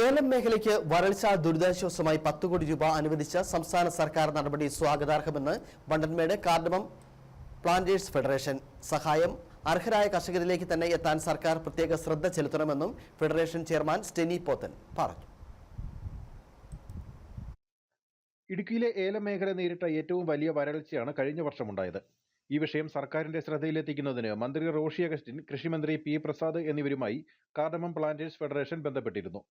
ഏലം മേഖലയ്ക്ക് വരൾച്ച ദുരിതാശ്വാസമായി പത്ത് കോടി രൂപ അനുവദിച്ച സംസ്ഥാന സർക്കാർ നടപടി സ്വാഗതാർഹമെന്ന് വണ്ടൻമേട് കാർഡമം പ്ലാന്റേഴ്സ് ഫെഡറേഷൻ. സഹായം. അർഹരായ കർഷകരിലേക്ക് തന്നെ എത്താൻ സർക്കാർ പ്രത്യേക ശ്രദ്ധ ചെലുത്തണമെന്നും ഫെഡറേഷൻ ചെയർമാൻ സ്റ്റെനി പോത്തൻ പറഞ്ഞു. ഇടുക്കിയിലെ ഏലം മേഖല നേരിട്ട ഏറ്റവും വലിയ വരൾച്ചയാണ് കഴിഞ്ഞ വർഷമുണ്ടായത്. ഈ വിഷയം സർക്കാരിന്റെ ശ്രദ്ധയിലെത്തിക്കുന്നതിന് മന്ത്രി റോഷി അഗസ്റ്റിൻ കൃഷിമന്ത്രി പി പ്രസാദ് എന്നിവരുമായി കാർഡമം പ്ലാന്റേഴ്സ് ഫെഡറേഷൻ ബന്ധപ്പെട്ടിരുന്നു.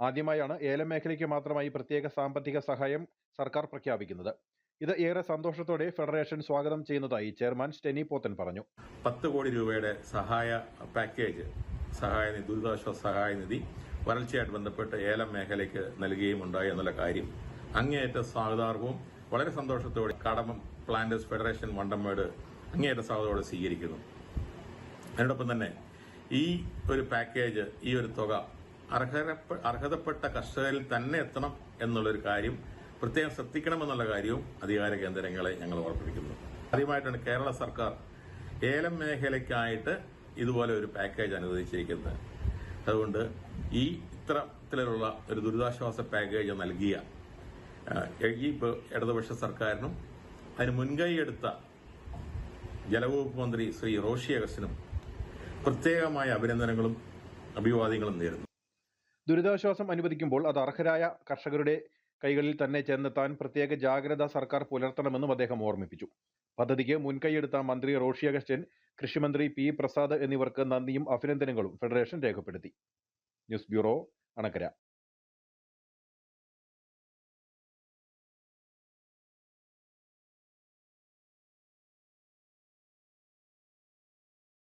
ആദ്യമായാണ് ഏലം മേഖലയ്ക്ക് മാത്രമായി പ്രത്യേക സാമ്പത്തിക സഹായം സർക്കാർ പ്രഖ്യാപിക്കുന്നത്. ഇത് ഏറെ സന്തോഷത്തോടെ ഫെഡറേഷൻ സ്വാഗതം ചെയ്യുന്നതായി ചെയർമാൻ സ്റ്റെനി പോത്തൻ പറഞ്ഞു. പത്ത് കോടി രൂപയുടെ സഹായ പാക്കേജ് സഹായ നിധി ദുരിതാശ്വാസ സഹായ നിധി വരൾച്ചയായിട്ട് ബന്ധപ്പെട്ട് ഏലം മേഖലയ്ക്ക് നൽകുകയും ഉണ്ടായി എന്നുള്ള കാര്യം. അങ്ങേയറ്റം സ്വാഗതാർഹവും വളരെ സന്തോഷത്തോടെ കടമ പ്ലാന്റേഴ്സ് ഫെഡറേഷൻ വണ്ടമേട് അങ്ങേയറ്റം സ്വാഗതത്തോടെ സ്വീകരിക്കുന്നു. അതിനോടൊപ്പം തന്നെ ഈ ഒരു പാക്കേജ് ഈ ഒരു തുക അർഹരപ്പെ- അർഹതപ്പെട്ട കർഷകരിൽ തന്നെ എത്തണം എന്നുള്ളൊരു കാര്യം പ്രത്യേകം ശ്രദ്ധിക്കണമെന്നുള്ള കാര്യവും അധികാര കേന്ദ്രങ്ങളെ ഞങ്ങൾ ഓർപ്പിക്കുന്നു ആദ്യമായിട്ടാണ് കേരള സർക്കാർ ഏലം മേഖലയ്ക്കായിട്ട് ഇതുപോലെ ഒരു പാക്കേജ് അനുവദിച്ചിരിക്കുന്നത്. അതുകൊണ്ട് ഈ ഇത്തരത്തിലുള്ള ഒരു ദുരിതാശ്വാസ പാക്കേജ് നൽകിയ ഈ ഇടതുപക്ഷ സർക്കാരിനും അതിന് മുൻകൈ എടുത്ത ജലവകുപ്പ് മന്ത്രി ശ്രീ റോഷി അഗസ്റ്റിനും പ്രത്യേകമായ അഭിനന്ദനങ്ങളും അഭിവാദ്യങ്ങളും നേരുന്നു. ദുരിതാശ്വാസം അനുവദിക്കുമ്പോൾ അത് അർഹരായ കർഷകരുടെ കൈകളിൽ തന്നെ ചെന്നെത്താൻ പ്രത്യേക ജാഗ്രത സർക്കാർ പുലർത്തണമെന്നും അദ്ദേഹം ഓർമ്മിപ്പിച്ചു. പദ്ധതിക്ക് മുൻകൈയെടുത്ത മന്ത്രി റോഷി അഗസ്റ്റ്യൻ കൃഷിമന്ത്രി പി പ്രസാദ് എന്നിവർക്ക് നന്ദിയും അഭിനന്ദനങ്ങളും ഫെഡറേഷൻ രേഖപ്പെടുത്തി. News bureau Anakkara.